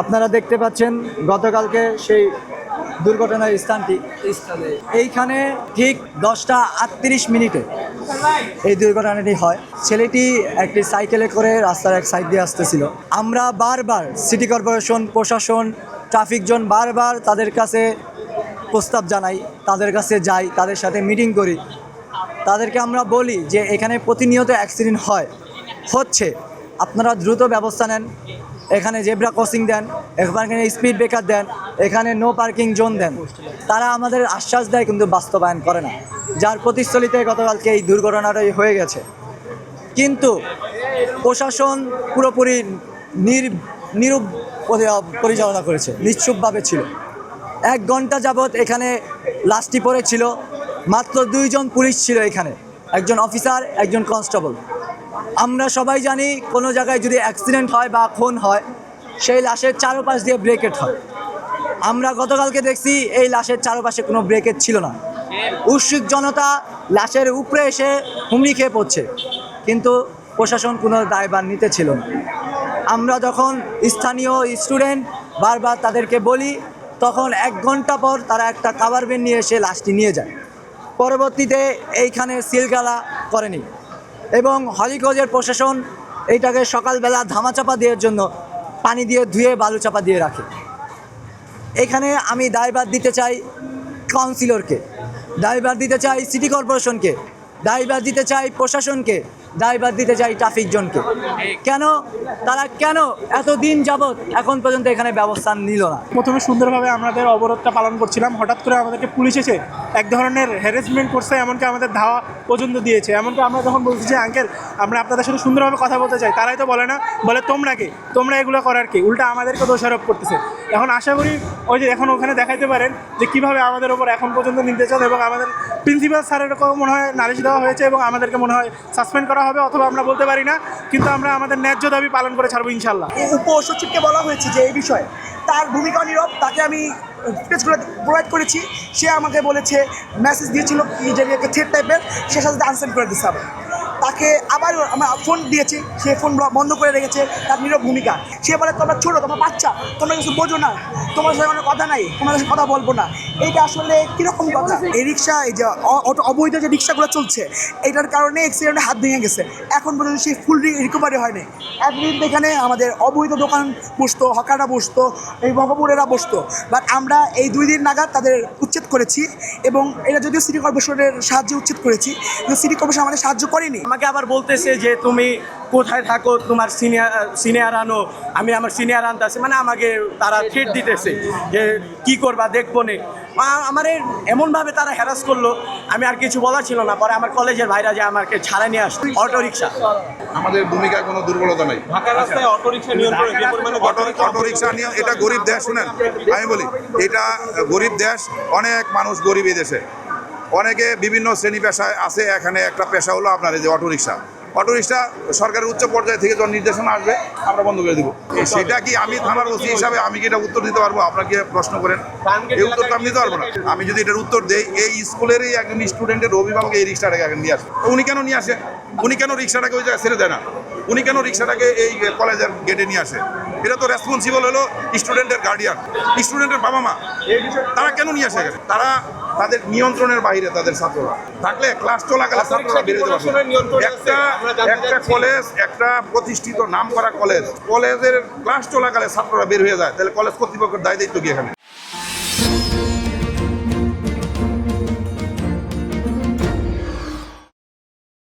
আপনারা দেখতে পাচ্ছেন গতকালকে সেই দুর্ঘটনার স্থানটি। এইখানে ঠিক দশটা আটত্রিশ মিনিটে এই দুর্ঘটনাটি হয়। ছেলেটি একটি সাইকেলে করে রাস্তার এক সাইড দিয়ে আসতেছিল। আমরা বারবার সিটি কর্পোরেশন প্রশাসন ট্রাফিক জোন বারবার তাদের কাছে প্রস্তাব জানাই তাদের কাছে যাই তাদের সাথে মিটিং করি। তাদেরকে আমরা বলি যে এখানে প্রতিনিয়ত অ্যাক্সিডেন্ট হয় হচ্ছে। আপনারা দ্রুত ব্যবস্থা নেন। এখানে জেব্রা ক্রসিং দেন, এখানে স্পিড ব্রেকার দেন, এখানে নো পার্কিং জোন দেন। তারা আমাদের আশ্বাস দেয় কিন্তু বাস্তবায়ন করে না। যার প্রতিস্থলিতে গতকালকে এই দুর্ঘটনাটাই হয়ে গেছে। কিন্তু প্রশাসন পুরোপুরি নির, নিরূপ পরিচালনা করেছে, নিশ্চুপভাবে ছিল। এক ঘণ্টা যাবৎ এখানে লাশটি পড়েছিল, মাত্র দুইজন পুলিশ ছিল এখানে। একজন অফিসার একজন কনস্টেবল আমরা সবাই জানি কোনো জায়গায় যদি অ্যাক্সিডেন্ট হয় বা খুন হয়, সেই লাশের চারপাশ দিয়ে ব্রেকেট হয়। আমরা গতকালকে দেখছি এই লাশের চারপাশে কোনো ব্রেকেট ছিল না। উৎসুক জনতা লাশের উপরে এসে হুমড়ি খেয়ে পড়ছে, কিন্তু প্রশাসন কোনো দায়ভার নিতে ছিল না। আমরা যখন স্থানীয় স্টুডেন্ট বারবার তাদেরকে বলি, তখন এক ঘণ্টা পর তারা একটা কাভার ভ্যান নিয়ে এসে লাশটি নিয়ে যায়। পরবর্তীতে এইখানে সিলগালা করেনি। এবং হলিগঞ্জের প্রশাসন এইটাকে সকালবেলা ধামাচাপা দেওয়ার জন্য পানি দিয়ে ধুয়ে বালু চাপা দিয়ে রাখে। এখানে আমি দায়ভার দিতে চাই কাউন্সিলরকে দায়ভার দিতে চাই সিটি কর্পোরেশনকে দায়ভার দিতে চাই প্রশাসনকে। দায়ভার দিতে চাই ট্রাফিক জোনকে। কেন? তারা কেন এত দিন যাবৎ এখন পর্যন্ত এখানে ব্যবস্থা নিল না? প্রথমে সুন্দরভাবে আমাদের অবরোধটা পালন করছিলাম। হঠাৎ করে আমাদেরকে পুলিশ এসে এক ধরনের হ্যারাসমেন্ট করছে, এমনকি আমাদের ধাওয়া পর্যন্ত দিয়েছে। এমনকি আমরা যখন বলছি যে, আঙ্কেল, আমরা আপনাদের সাথে সুন্দরভাবে কথা বলতে চাই, তারাই তো বলে না। বলে, তোমরা কে? তোমরা এগুলো করার কি? উল্টা আমাদেরকে দোষারোপ করতেছে। এখন আশা করি ওই যে এখন ওখানে দেখাইতে পারেন যে কীভাবে আমাদের ওপর এখন পর্যন্ত নির্দেশন এবং আমাদের প্রিন্সিপাল স্যারের মনে হয় নালিশ দেওয়া হয়েছে এবং আমাদেরকে মনে হয় সাসপেন্ড করা হবে, অথবা আমরা বলতে পারি না, কিন্তু আমরা আমাদের ন্যায্য দাবি পালন করে ছাড়বো ইনশাল্লাহ উপসচিবকে বলা হয়েছে যে এই বিষয়ে তার ভূমিকা নীরব, তাকে আমি ফুটেজগুলো প্রোভাইড করেছি। সে আমাকে বলেছে মেসেজ দিয়েছিল যে থ্রেড টাইপের সে সাথে আনসেন্ড করে দিচ্ছে তাকে আবার আমরা ফোন দিয়েছি সে ফোন বন্ধ করে রেখেছে তার নীরব ভূমিকা। সে বলে তোমরা ছোটো তোমরা বাচ্চা তোমরা কিছু বোঝো না তোমার সাথে কোনো কথা নাই তোমাদের সাথে কথা বলব না। এইটা আসলে কীরকম কথা? এই রিক্সা এই যে অটো অবৈধ যে রিক্সাগুলো চলছে এটার কারণে অ্যাক্সিডেন্টে হাত ভেঙে গেছে। এখন পর্যন্ত সেই ফুল রিকভারি হয়নি। একদিন এখানে আমাদের অবৈধ দোকান বসতো হকাররা বসতো এই বঙ্গপুরেরা বসতো। বাট আমরা এই দুই দিন নাগাদ তাদের উচ্ছেদ করেছি এবং এটা যদিও সিটি কর্পোরেশনের সাহায্য উচ্ছেদ করেছি, কিন্তু সিটি কর্পোরেশন আমাদের সাহায্য করেনি। আমাকে আবার বলতেছে যে তুমি কোথায় থাকো তোমার সিনিয়র সিনিয়র আনো আমি আমার সিনিয়র আনতে আনতেছি মানে আমাকে তারা থ্রেট দিতেছে যে কি করবা দেখব নে। আমার এমনভাবে তারা হ্যারাস করল আমি আর কিছু বলা ছিল না। পরে আমার কলেজের ভাইরা যে আমাকে ছাড়া নিয়ে আসতো অটো রিক্সা আমাদের ভূমিকায় কোনো দুর্বলতা নাই। ঢাকা রাস্তায় অটোরিকশা নিয়ন্ত্রণে যে অটো অটো রিক্সা নিয়ে এটা গরিব দেশ শুনেন আমি বলি এটা গরিব দেশ অনেক মানুষ গরিব এই দেশে। অনেকে বিভিন্ন শ্রেণি পেশায় আছে এখানে একটা পেশা হলো আপনার এই যে অটো রিক্সা অটো রিক্সা সরকারের উচ্চ পর্যায়ে থেকে যখন নির্দেশনা আসবে, আমরা বন্ধ করে দেবো। সেটা কি আমি থানার ওসি হিসাবে আমি কি এটা উত্তর দিতে পারব? আপনাকে প্রশ্ন করেন? এই উত্তরটা আমি দিতে পারব না। আমি যদি এটার উত্তর দেই, এই স্কুলেরই একজন স্টুডেন্টের অভিভাবক এই রিক্সাটাকে এখন নিয়ে আসে। উনি কেন নিয়ে আসে? উনি কেন রিক্সাটাকে ওই জায়গায় ছেড়ে দেয় না? উনি কেন রিক্সাটাকে এই কলেজের গেটে নিয়ে আসে? এটা তো রেসপন্সিবল হলো স্টুডেন্টের গার্ডিয়ান স্টুডেন্টের বাবা মা তারা কেন নিয়ে আসে গেছে তারা তাদের নিয়ন্ত্রণের বাইরে তাদের ছাত্ররা। থাকলে ক্লাস চলাকালে ছাত্ররা বেরোতে পারবে একটা একটা কলেজ একটা প্রতিষ্ঠিত নাম করা কলেজ কলেজের ক্লাস চলাকালে ছাত্ররা বের হয়ে যায়। তাহলে কলেজ কর্তৃপক্ষের দায় দায়িত্ব কি এখানে?